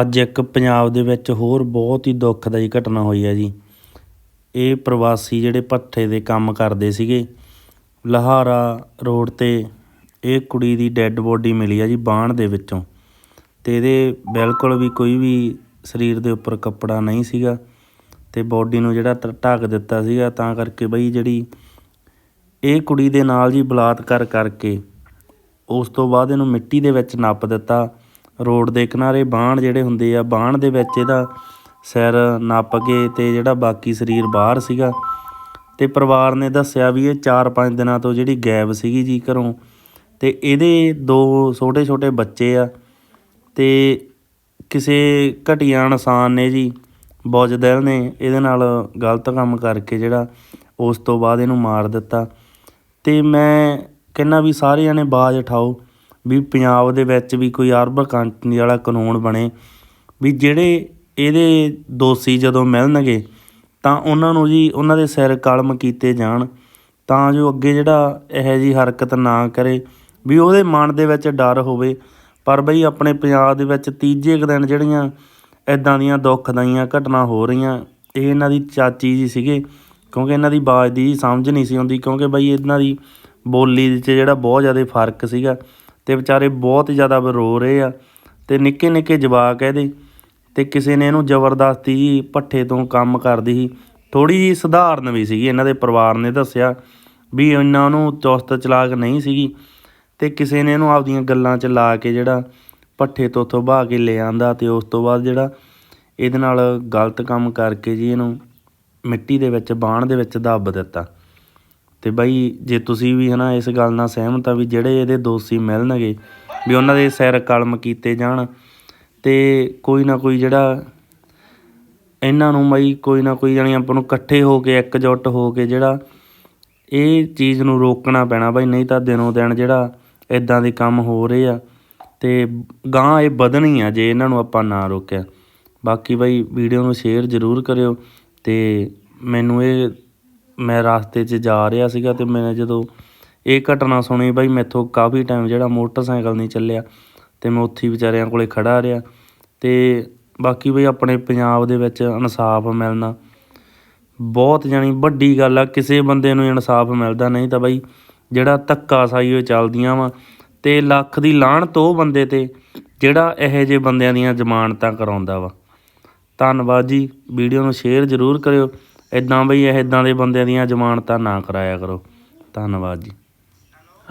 ਅੱਜ ਇੱਕ ਪੰਜਾਬ ਦੇ ਵਿੱਚ ਹੋਰ ਬਹੁਤ ਹੀ ਦੁੱਖਦਾਈ ਘਟਨਾ ਹੋਈ ਹੈ ਜੀ। ਇਹ ਪ੍ਰਵਾਸੀ ਜਿਹੜੇ ਭੱਠੇ ਦੇ ਕੰਮ ਕਰਦੇ ਸੀਗੇ, ਲਹਾਰਾ ਰੋਡ 'ਤੇ ਇਹ ਕੁੜੀ ਦੀ ਡੈੱਡ ਬੋਡੀ ਮਿਲੀ ਆ ਜੀ ਬਾਣ ਦੇ ਵਿੱਚੋਂ ਅਤੇ ਇਹਦੇ ਬਿਲਕੁਲ ਵੀ ਕੋਈ ਵੀ ਸਰੀਰ ਦੇ ਉੱਪਰ ਕੱਪੜਾ ਨਹੀਂ ਸੀਗਾ ਅਤੇ ਬੋਡੀ ਨੂੰ ਜਿਹੜਾ ਤ ਢੱਕ ਦਿੱਤਾ ਸੀਗਾ, ਤਾਂ ਕਰਕੇ ਬਈ ਜਿਹੜੀ ਇਹ ਕੁੜੀ ਦੇ ਨਾਲ ਜੀ ਬਲਾਤਕਾਰ ਕਰਕੇ ਉਸ ਤੋਂ ਬਾਅਦ ਇਹਨੂੰ ਮਿੱਟੀ ਦੇ ਵਿੱਚ ਨੱਪ ਦਿੱਤਾ ਰੋਡ ਦੇ ਕਿਨਾਰੇ ਬਾਣ ਜਿਹੜੇ ਹੁੰਦੇ ਆ ਬਾਣ ਦੇ ਵਿੱਚ ਇਹਦਾ ਸਿਰ ਨੱਪ ਕੇ ਅਤੇ ਜਿਹੜਾ ਬਾਕੀ ਸਰੀਰ ਬਾਹਰ ਸੀਗਾ। ਅਤੇ ਪਰਿਵਾਰ ਨੇ ਦੱਸਿਆ ਵੀ ਇਹ ਚਾਰ ਪੰਜ ਦਿਨਾਂ ਤੋਂ ਜਿਹੜੀ ਗਾਇਬ ਸੀਗੀ ਜੀ ਘਰੋਂ ਅਤੇ ਇਹਦੇ ਦੋ ਛੋਟੇ ਛੋਟੇ ਬੱਚੇ ਆ। ਅਤੇ ਕਿਸੇ ਘਟੀਆ ਇਨਸਾਨ ਨੇ ਜੀ ਬੁਜ਼ਦਿਲ ਨੇ ਇਹਦੇ ਨਾਲ ਗਲਤ ਕੰਮ ਕਰਕੇ ਜਿਹੜਾ ਉਸ ਤੋਂ ਬਾਅਦ ਇਹਨੂੰ ਮਾਰ ਦਿੱਤਾ। ਅਤੇ ਮੈਂ ਕਹਿੰਦਾ ਵੀ ਸਾਰੇ ਜਣੇ ਬਾਜ਼ ਉਠਾਓ। ਵੀ ਪੰਜਾਬ ਦੇ ਵਿੱਚ ਵੀ ਕੋਈ ਅਰਬ ਕੰਟਰੀ ਵਾਲਾ ਕਾਨੂੰਨ ਬਣੇ, ਵੀ ਜਿਹੜੇ ਇਹਦੇ ਦੋਸ਼ੀ ਜਦੋਂ ਮਿਲਣਗੇ, ਤਾਂ ਉਹਨਾਂ ਨੂੰ ਜੀ, ਉਹਨਾਂ ਦੇ ਸਿਰ ਕਲਮ ਕੀਤੇ ਜਾਣ, ਤਾਂ ਜੋ ਅੱਗੇ ਜਿਹੜਾ ਇਹੋ ਜਿਹੀ ਹਰਕਤ ਨਾ ਕਰੇ, ਵੀ ਉਹਦੇ ਮਨ ਦੇ ਵਿੱਚ ਡਰ ਹੋਵੇ। ਪਰ ਬਈ ਆਪਣੇ ਪੰਜਾਬ ਦੇ ਵਿੱਚ ਤੀਜੇ ਕੁ ਦਿਨ ਜਿਹੜੀਆਂ ਇੱਦਾਂ ਦੀਆਂ ਦੁੱਖਦਾਈਆਂ ਘਟਨਾ ਹੋ ਰਹੀਆਂ, ਇਹ ਇਹਨਾਂ ਦੀ ਚਾਚੀ ਜੀ ਸੀਗੇ, ਕਿਉਂਕਿ ਇਹਨਾਂ ਦੀ ਬਾਜ ਦੀ ਸਮਝ ਨਹੀਂ ਸੀ ਆਉਂਦੀ, ਕਿਉਂਕਿ ਬਈ ਇਹਨਾਂ ਦੀ ਬੋਲੀ 'ਚ ਜਿਹੜਾ ਬਹੁਤ ਜ਼ਿਆਦਾ ਫ਼ਰਕ ਸੀਗਾ। ਅਤੇ ਵਿਚਾਰੇ ਬਹੁਤ ਜ਼ਿਆਦਾ ਰੋ ਰਹੇ ਆ ਅਤੇ ਨਿੱਕੇ ਨਿੱਕੇ ਜਵਾਕ ਇਹਦੇ ਅਤੇ ਕਿਸੇ ਨੇ ਇਹਨੂੰ ਜ਼ਬਰਦਸਤੀ ਜੀ ਭੱਠੇ ਤੋਂ ਕੰਮ ਕਰਦੀ ਸੀ। ਥੋੜ੍ਹੀ ਜਿਹੀ ਸਧਾਰਨ ਵੀ ਸੀਗੀ, ਇਹਨਾਂ ਦੇ ਪਰਿਵਾਰ ਨੇ ਦੱਸਿਆ ਵੀ ਇੰਨਾ ਉਹਨੂੰ ਚੁਸਤ ਚਲਾਕ ਨਹੀਂ ਸੀਗੀ ਅਤੇ ਕਿਸੇ ਨੇ ਇਹਨੂੰ ਆਪਦੀਆਂ ਗੱਲਾਂ 'ਚ ਲਾ ਕੇ ਜਿਹੜਾ ਭੱਠੇ ਤੋਂ ਉੱਥੋਂ ਬਹਾ ਕੇ ਲੈ ਆਂਦਾ ਅਤੇ ਉਸ ਤੋਂ ਬਾਅਦ ਜਿਹੜਾ ਇਹਦੇ ਨਾਲ ਗਲਤ ਕੰਮ ਕਰਕੇ ਜੀ ਇਹਨੂੰ ਮਿੱਟੀ ਦੇ ਵਿੱਚ, ਬਾਣ ਦੇ ਵਿੱਚ ਦੱਬ ਦਿੱਤਾ। ਅਤੇ ਬਾਈ, ਜੇ ਤੁਸੀਂ ਵੀ ਹੈ ਨਾ ਇਸ ਗੱਲ ਨਾਲ ਸਹਿਮਤ ਆ ਵੀ ਜਿਹੜੇ ਇਹਦੇ ਦੋਸ਼ੀ ਮਿਲਣਗੇ, ਵੀ ਉਹਨਾਂ ਦੇ ਸਿਰ ਕਲਮ ਕੀਤੇ ਜਾਣ ਅਤੇ ਕੋਈ ਨਾ ਕੋਈ ਜਿਹੜਾ ਇਹਨਾਂ ਨੂੰ ਬਾਈ ਕੋਈ ਨਾ ਕੋਈ ਜਾਣੀ ਆਪਾਂ ਨੂੰ ਇਕੱਠੇ ਹੋ ਕੇ, ਇਕਜੁੱਟ ਹੋ ਕੇ ਜਿਹੜਾ ਇਹ ਚੀਜ਼ ਨੂੰ ਰੋਕਣਾ ਪੈਣਾ ਬਾਈ, ਨਹੀਂ ਤਾਂ ਦਿਨੋਂ ਦਿਨ ਜਿਹੜਾ ਇਦਾਂ ਦੇ ਕੰਮ ਹੋ ਰਹੇ ਆ ਅਤੇ ਗਾਂ ਇਹ ਵਧਣੀ ਆ ਜੇ ਇਹਨਾਂ ਨੂੰ ਆਪਾਂ ਨਾ ਰੋਕਿਆ। ਬਾਕੀ ਬਾਈ ਵੀਡੀਓ ਨੂੰ ਸ਼ੇਅਰ ਜ਼ਰੂਰ ਕਰਿਓ ਅਤੇ ਮੈਨੂੰ ਇਹ ਮੈਂ ਰਸਤੇ 'ਚ ਜਾ ਰਿਹਾ ਸੀਗਾ ਅਤੇ ਮੈਂ ਜਦੋਂ ਇਹ ਘਟਨਾ ਸੁਣੀ ਬਾਈ ਮੈਥੋਂ ਕਾਫੀ ਟਾਈਮ ਜਿਹੜਾ ਮੋਟਰਸਾਈਕਲ ਨਹੀਂ ਚੱਲਿਆ ਅਤੇ ਮੈਂ ਉੱਥੇ ਵਿਚਾਰਿਆਂ ਕੋਲ ਖੜ੍ਹਾ ਰਿਹਾ ਅਤੇ ਬਾਕੀ ਬਈ ਆਪਣੇ ਪੰਜਾਬ ਦੇ ਵਿੱਚ ਇਨਸਾਫ ਮਿਲਣਾ ਬਹੁਤ ਜਾਣੀ ਵੱਡੀ ਗੱਲ ਆ, ਕਿਸੇ ਬੰਦੇ ਨੂੰ ਇਨਸਾਫ ਮਿਲਦਾ ਨਹੀਂ ਤਾਂ ਬਈ ਜਿਹੜਾ ਧੱਕਾ ਸਾਈ ਉਹ ਚੱਲਦੀਆਂ ਵਾ ਅਤੇ ਲੱਖ ਦੀ ਲਾਹਣਤ ਉਹ ਬੰਦੇ 'ਤੇ ਜਿਹੜਾ ਇਹੋ ਜਿਹੇ ਬੰਦਿਆਂ ਦੀਆਂ ਜ਼ਮਾਨਤਾਂ ਕਰਾਉਂਦਾ ਵਾ। ਧੰਨਵਾਦ ਜੀ, ਵੀਡੀਓ ਨੂੰ ਸ਼ੇਅਰ ਜ਼ਰੂਰ ਕਰਿਓ। ਇੱਦਾਂ ਬਈ ਇੱਦਾਂ ਦੇ ਬੰਦਿਆਂ ਦੀਆਂ ਜ਼ਮਾਨਤਾਂ ਨਾ ਕਰਾਇਆ ਕਰੋ। ਧੰਨਵਾਦ ਜੀ।